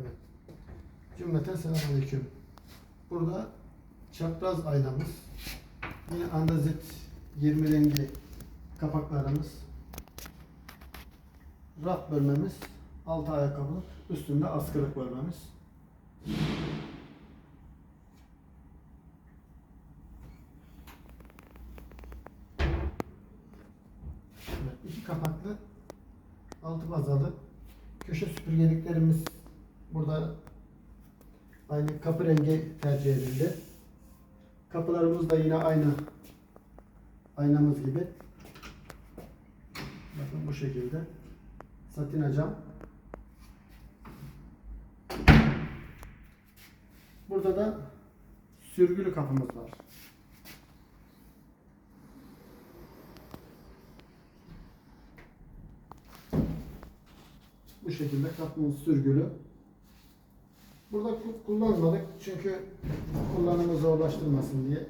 Evet. Cümleten selamünaleyküm. Burada çapraz aynamız. Yine andazit 20 rengi kapaklarımız. Raf bölmemiz. Altı ayakkabılık. Üstünde askılık bölmemiz. Evet, iki kapaklı altı bazalı köşe süpürgeliklerimiz burada aynı kapı rengi tercih edildi. Kapılarımız da yine aynı aynamız gibi. Bakın bu şekilde. Satin cam. Burada da sürgülü kapımız var. Bu şekilde kapımız sürgülü. Burada ku- kullanmadık çünkü kullanımı zorlaştırmasın diye.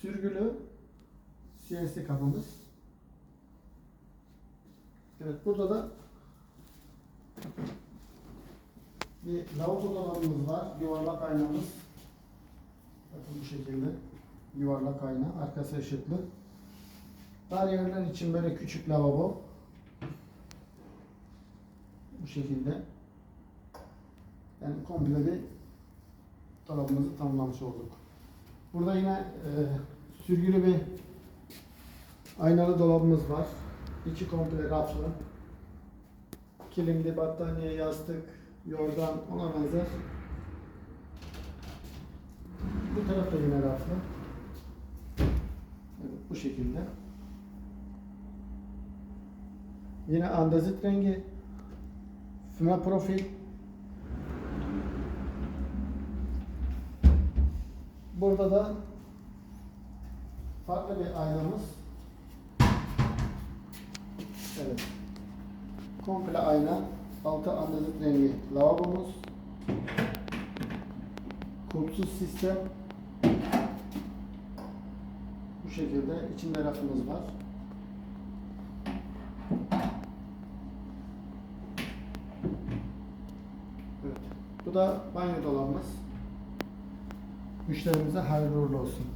Sürgülü CNC kapımız. Evet burada da bir lavabo dolabımız var. Yuvarlak aynamız. Bakın bu şekilde. Yuvarlak ayna. Arkası ışıklı. Dar yerler için böyle küçük lavabo. Şekilde. Yani komple bir dolabımızı tamamlamış olduk. Burada yine e, sürgülü bir aynalı dolabımız var. İçi komple raflı. Kilimli, battaniye, yastık, yorgan ona benzer. Bu taraf da yine raflı. Evet, bu şekilde. Yine andazit rengi. Füme profil. Burada da farklı bir aynamız. Evet. Komple ayna. Altı andazit rengi lavabomuz. Kulpsuz sistem. Bu şekilde içinde rafımız var. Evet. Bu da banyo dolabımız. Müşterimize hayırlı uğurlu olsun.